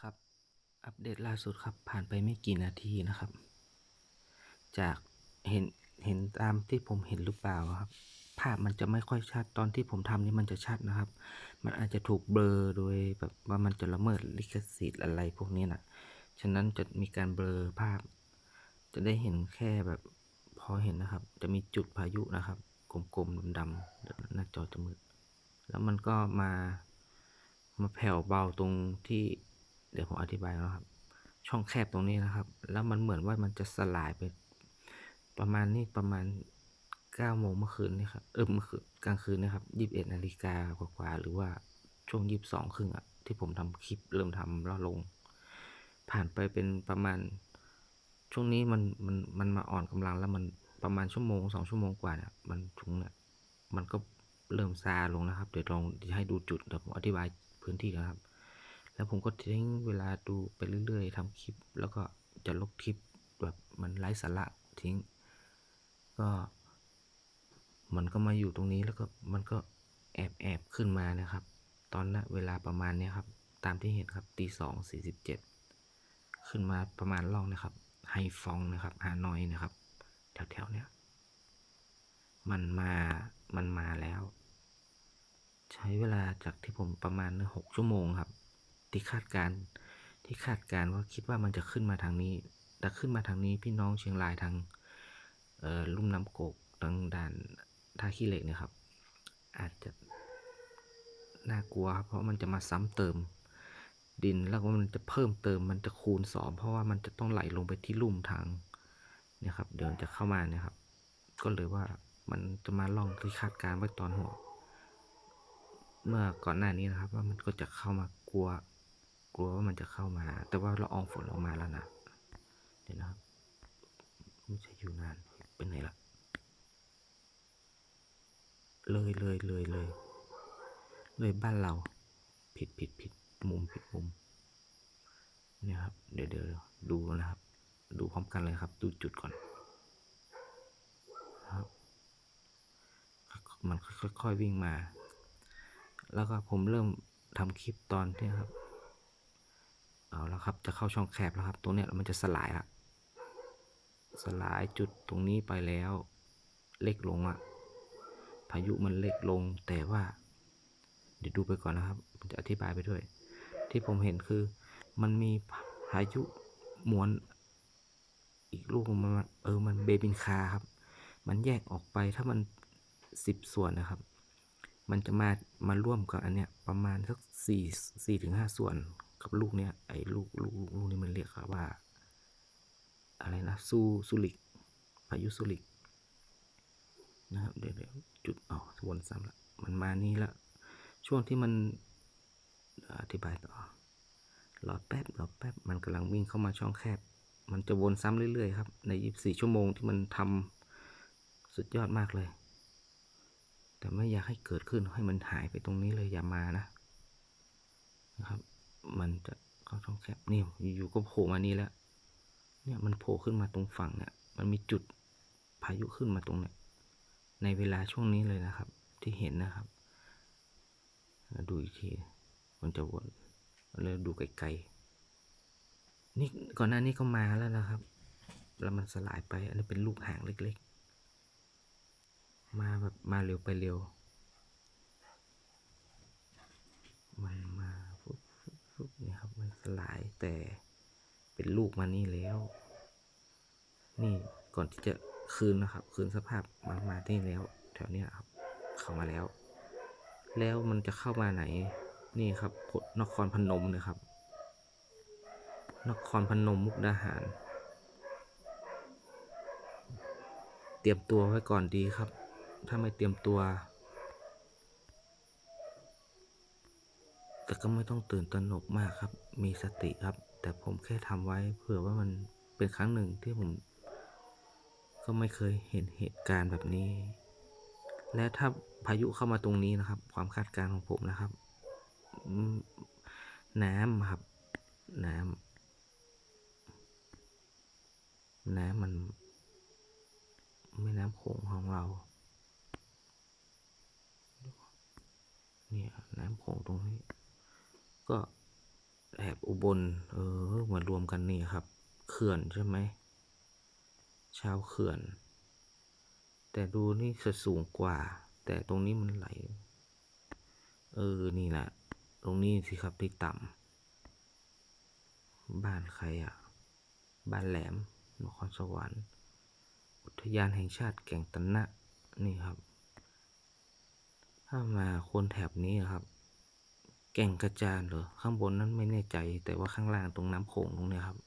ครับ อัปเดตล่าสุดครับ ผ่านไปไม่กี่นาทีนะครับ จากเห็นเห็นตามที่ผมเห็นหรือเปล่าครับ ภาพมันจะไม่ค่อยชัดตอนที่ผมทำนี่มันจะชัดนะครับ มันอาจจะถูกเบลอโดยแบบว่ามันจะละเมิดลิขสิทธิ์อะไรพวกนี้นะฉะนั้นจะมีการเบลอภาพ จะได้เห็นแค่แบบพอเห็นนะครับ จะมีจุดพายุนะครับ กลมๆดำๆหน้าจอจะมืดแล้วมันก็มามาแผ่วเบาตรงที่ เดี๋ยวผมอธิบายนะครับ ช่องแคบตรงนี้นะครับ แล้วมันเหมือนว่ามันจะสลายไป ประมาณนี้ประมาณเก้าโมงเมื่อคืนนี่ครับเออเมื่อคืนกลางคืนนะครับยี่สิบเอ็ดนาฬิกากว่าๆหรือว่าช่วงยี่สิบสองครึ่งอะที่ผมทำคลิปเริ่มทำแล้วลง ผ่านไปเป็นประมาณ ช่วงนี้มันมันมันมาอ่อนกำลังแล้วมันประมาณชั่วโมงสองชั่วโมงกว่าเนี่ยมันถุงเนี่ยมันก็เริ่มซาลงนะครับ เดี๋ยวลองจะให้ดูจุดเดี๋ยวผมอธิบายพื้นที่นะครับ แล้วผมก็ทิ้งเวลาดูไปเรื่อยๆทำคลิป แล้วก็จะลบคลิปแบบมันไร้สาระทิ้ง ก็มันก็มาอยู่ตรงนี้แล้วก็มันก็แอบแอบขึ้นมานะครับ ตอนนั้นเวลาประมาณเนี้ยครับ ตามที่เห็นครับตีสองสี่สิบเจ็ดขึ้นมาประมาณล่องนะครับไฮฟองนะครับฮานอยนะครับ แถวๆเนี้ยมันมามันมาแล้ว ใช้เวลาจากที่ผมประมาณหกชั่วโมงครับ ที่คาดการ์ที่คาดการ์ว่าคิดว่ามันจะขึ้นมาทางนี้ แต่ขึ้นมาทางนี้พี่น้องเชียงรายทางเอ่อลุ่มน้ำโกกทางด่านท่าขี้เหล็กเนี่ยครับ อาจจะน่ากลัวครับเพราะมันจะมาซ้ำเติมดินแล้วก็มันจะเพิ่มเติมมันจะคูณสองเพราะว่ามันจะต้องไหลลงไปที่ลุ่มทางเนี่ยครับ เดี๋ยวจะเข้ามาเนี่ยครับ ก็เลยว่ามันจะมาล่องที่คาดการ์ไว้ตอนหัว เมื่อก่อนหน้านี้นะครับ ว่ามันก็จะเข้ามากลัว กลัวว่ามันจะเข้ามาแต่ว่าละอองฝนออกมาแล้วนะเดี๋ยวนะครับไม่ใช่อยู่นานเป็นไงล่ะเลยเลยเลยเลยเลยบ้านเรา ผิดผิดผิดมุมผิดมุมเนี่ยครับ เดี๋ยวเดี๋ยวดูนะครับ ดูพร้อมกันเลยครับ ดูจุดก่อนครับ มันค่อยๆวิ่งมา แล้วก็ผมเริ่มทำคลิปตอนที่ครับ เอาแล้วครับ จะเข้าช่องแคบแล้วครับ ตรงเนี้ยมันจะสลายละสลายจุดตรงนี้ไปแล้ว เล็กลงอะพายุมันเล็กลงแต่ว่า เดี๋ยวดูไปก่อนนะครับผมจะอธิบายไปด้วย ที่ผมเห็นคือมันมีพายุหมวนอีกลูกมันเออมันเบบินคาครับ มันแยกออกไปถ้ามันสิบส่วนนะครับ มันจะมามาร่วมกับอันเนี้ยประมาณสักสี่สี่ถึงห้าส่วน กับลูกเนี้ยไอ้ลูกลูกลูกนี้มันเรียกว่า อะไรนะซูซูลิกพายุซูลิกนะครับเดี๋ยวจุดอ๋อวนซ้ำละมันมานี่ละช่วงที่มันอธิบายต่อรอแป๊บรอแป๊บมันกำลังวิ่งเข้ามาช่องแคบ มันจะวนซ้ำเรื่อยๆครับ ใน 24 ชั่วโมงที่มันทำสุดยอดมากเลย แต่ไม่อยากให้เกิดขึ้นให้มันหายไปตรงนี้เลยอย่ามานะนะครับ มันจะเข้าช่องแคบนี่อยู่ก็โผล่มานี่แล้ว เนี่ยมันโผล่ขึ้นมาตรงฝั่งเนี่ย มันมีจุดพายุขึ้นมาตรงเนี่ยในเวลาช่วงนี้เลยนะครับ ที่เห็นนะครับดูอีกทีมันจะวนแล้วดูไกลๆนี่ก่อนหน้านี้ก็มาแล้วนะครับ แล้วมันสลายไป อันนี้เป็นลูกหางเล็กๆ มาแบบมาเร็วไปเร็วมันมา บฟุบฟุบเนี่ครับมันสลายแต่เป็นลูกมานี่แล้ว นี่ก่อนที่จะคืนนะครับ คืนสภาพมันมาที่แล้ว แถวเนี้ยครับ เข้ามาแล้ว แล้วมันจะเข้ามาไหน นี่ครับนครพนมนะครับ นครพนมมุกดาหาร เตรียมตัวไว้ก่อนดีครับ ถ้าไม่เตรียมตัว แต่ก็ไม่ต้องตื่นตระหนกมากครับ มีสติครับ แต่ผมแค่ทำไว้ เผื่อว่ามันเป็นครั้งหนึ่งที่ผม ก็ไม่เคยเห็นเหตุการณ์แบบนี้ และถ้าพายุเข้ามาตรงนี้นะครับ ความคาดการณ์ของผมนะครับ น้ำครับ น้ำน้ำมันแม่น้ำโขงของเราเนี่ยน้ำโขงตรงนี้ ก็แถบอุบล เออมารวมกันนี่ครับ เขื่อนใช่ไหม ชาวเขื่อน แต่ดูนี่จะสูงกว่า แต่ตรงนี้มันไหล เออ นี่แหละ ตรงนี้สิครับที่ต่ำ บ้านใครอะ บ้านแหลม นครสวรรค์ อุทยานแห่งชาติแก่งตะนะ นี่ครับ ถ้ามาคนแถบนี้ครับ แก่งกระจานเหรอ ข้างบนนั้นไม่แน่ใจ แต่ว่าข้างล่างตรงน้ำโขงตรงนี้ครับ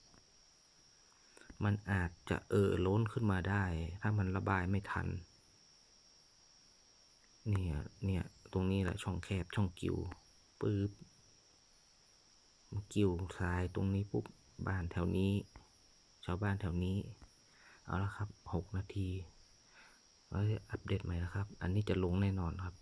มันอาจจะเอ่อล้นขึ้นมาได้ ถ้ามันระบายไม่ทัน เนี่ยเนี่ยตรงนี้แหละช่องแคบช่องกิวปื๊บมันกิวทรายตรงนี้ปุ๊บบ้านแถวนี้ ชาวบ้านแถวนี้ เอาละครับหกนาทีไว้อัปเดตใหม่นะครับ อันนี้จะลงแน่นอนครับ